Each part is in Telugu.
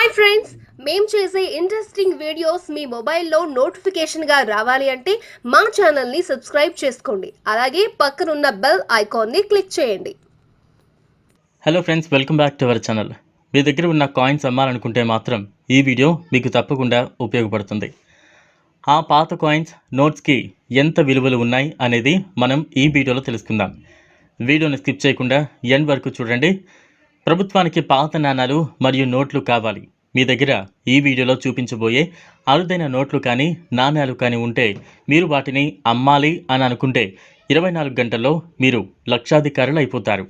హాయ్ ఫ్రెండ్స్ మేము చేసే ఇంట్రెస్టింగ్ వీడియోస్ మీ మొబైల్లో నోటిఫికేషన్గా రావాలి అంటే మా ఛానల్ని సబ్స్క్రైబ్ చేసుకోండి. అలాగే పక్కనున్న బెల్ ఐకాన్ని క్లిక్ చేయండి. Hello friends welcome back to our channel మీ దగ్గర ఉన్న కాయిన్స్ అమ్మాలనుకుంటే మాత్రం ఈ వీడియో మీకు తప్పకుండా ఉపయోగపడుతుంది. ఆ పాత కాయిన్స్ నోట్స్కి ఎంత విలువలు ఉన్నాయి అనేది మనం ఈ వీడియోలో తెలుసుకుందాం. వీడియోని స్కిప్ చేయకుండా ఎండ్ వరకు చూడండి. ప్రభుత్వానికి పాత నాణాలు మరియు నోట్లు కావాలి. మీ దగ్గర ఈ వీడియోలో చూపించబోయే అరుదైన నోట్లు కానీ నాణ్యాలు కానీ ఉంటే మీరు వాటిని అమ్మాలి అని అనుకుంటే ఇరవై నాలుగు గంటల్లో మీరు లక్షాధికారులు అయిపోతారు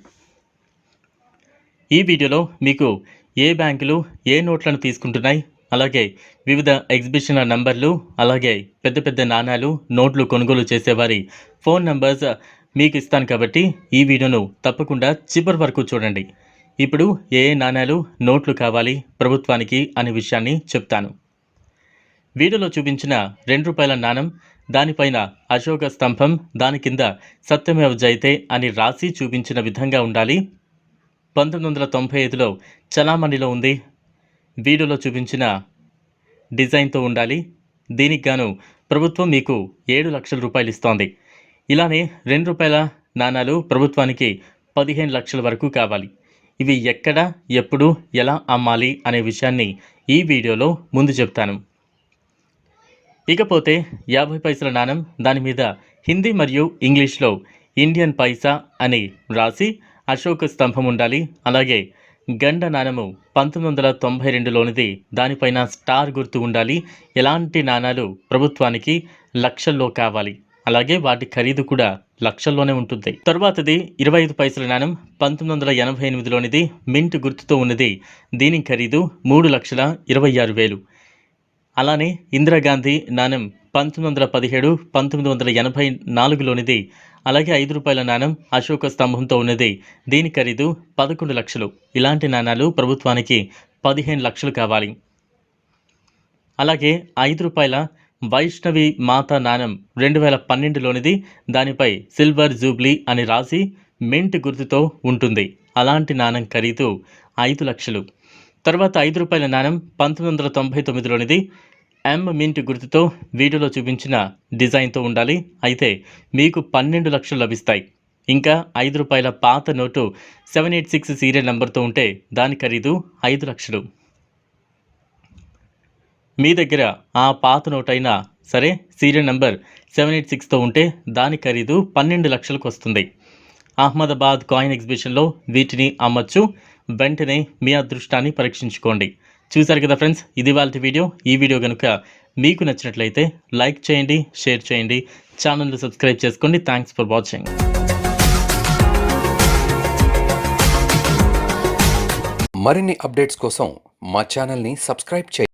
ఈ వీడియోలో మీకు ఏ బ్యాంకులు ఏ నోట్లను తీసుకుంటున్నాయి అలాగే వివిధ ఎగ్జిబిషన్ల నంబర్లు అలాగే పెద్ద పెద్ద నాణాలు నోట్లు కొనుగోలు చేసేవారి ఫోన్ నంబర్స్ మీకు ఇస్తాను కాబట్టి ఈ వీడియోను తప్పకుండా చివరి వరకు చూడండి. ఇప్పుడు ఏ ఏ నాణాలు నోట్లు కావాలి ప్రభుత్వానికి అనే విషయాన్ని చెప్తాను. వీడియోలో చూపించిన రెండు రూపాయల నాణం దానిపైన అశోక స్తంభం దాని కింద సత్యమేవ జైతే అని రాసి చూపించిన విధంగా ఉండాలి. పంతొమ్మిది వందల తొంభై ఐదులో చలామణిలో ఉంది. వీడియోలో చూపించిన డిజైన్తో ఉండాలి. దీనికి గాను ప్రభుత్వం మీకు ఏడు లక్షల రూపాయలు ఇస్తోంది. ఇలానే రెండు రూపాయల నాణాలు ప్రభుత్వానికి పదిహేను లక్షల వరకు కావాలి. ఇవి ఎక్కడ ఎప్పుడు ఎలా అమ్మాలి అనే విషయాన్ని ఈ వీడియోలో ముందు చెప్తాను. ఇకపోతే యాభై పైసల నాణం దాని మీద హిందీ మరియు ఇంగ్లీష్లో ఇండియన్ పైసా అని రాసి అశోక స్తంభం ఉండాలి. అలాగే గండ నాణము పంతొమ్మిది వందల తొంభై రెండులోనిది దానిపైన స్టార్ గుర్తు ఉండాలి. ఎలాంటి నాణాలు ప్రభుత్వానికి లక్షల్లో కావాలి. అలాగే వాటి ఖరీదు కూడా లక్షల్లోనే ఉంటుంది. తర్వాతది ఇరవై ఐదు పైసల నాణ్యం పంతొమ్మిది వందల ఎనభై ఎనిమిదిలోనిది మింట్ గుర్తుతో ఉన్నది దీని ఖరీదు మూడు లక్షల ఇరవై ఆరు వేలు. అలానే ఇందిరాగాంధీ నాణ్యం పంతొమ్మిది వందల పదిహేడు పంతొమ్మిది వందల ఎనభై నాలుగులోనిది అలాగే ఐదు రూపాయల నాణ్యం అశోక స్తంభంతో ఉన్నది. దీని ఖరీదు పదకొండు లక్షలు. ఇలాంటి నాణాలు ప్రభుత్వానికి పదిహేను లక్షలు కావాలి. అలాగే ఐదు రూపాయల వైష్ణవి మాత నాణం రెండు వేల పన్నెండులోనిది దానిపై సిల్వర్ జూబ్లీ అని రాసి మింట్ గుర్తుతో ఉంటుంది. అలాంటి నాణం ఖరీదు ఐదు లక్షలు. తర్వాత ఐదు రూపాయల నాణం పంతొమ్మిది వందల తొంభై తొమ్మిదిలోనిది ఎం మింట్ గుర్తుతో వీడియోలో చూపించిన డిజైన్తో ఉండాలి. అయితే మీకు పన్నెండు లక్షలు లభిస్తాయి. ఇంకా ఐదు రూపాయల పాత note seven eight six serial నెంబర్తో ఉంటే దాని ఖరీదు ఐదు లక్షలు. మీ దగ్గర ఆ పాత నోట్ అయినా సరే సీరియల్ నెంబర్ సెవెన్ ఎయిట్ సిక్స్తో ఉంటే దాని ఖరీదు పన్నెండు లక్షలకు వస్తుంది. అహ్మదాబాద్ కాయిన్ ఎగ్జిబిషన్లో వీటిని అమ్మచ్చు. వెంటనే మీ అదృష్టాన్ని పరీక్షించుకోండి. చూశారు కదా ఫ్రెండ్స్ ఇది వాళ్ళ వీడియో. ఈ వీడియో కనుక మీకు నచ్చినట్లయితే లైక్ చేయండి షేర్ చేయండి. ఛానల్ని సబ్స్క్రైబ్ చేసుకోండి. Thanks for watching. మరిన్ని అప్డేట్స్ కోసం మా ఛానల్ని సబ్స్క్రైబ్ చేయండి.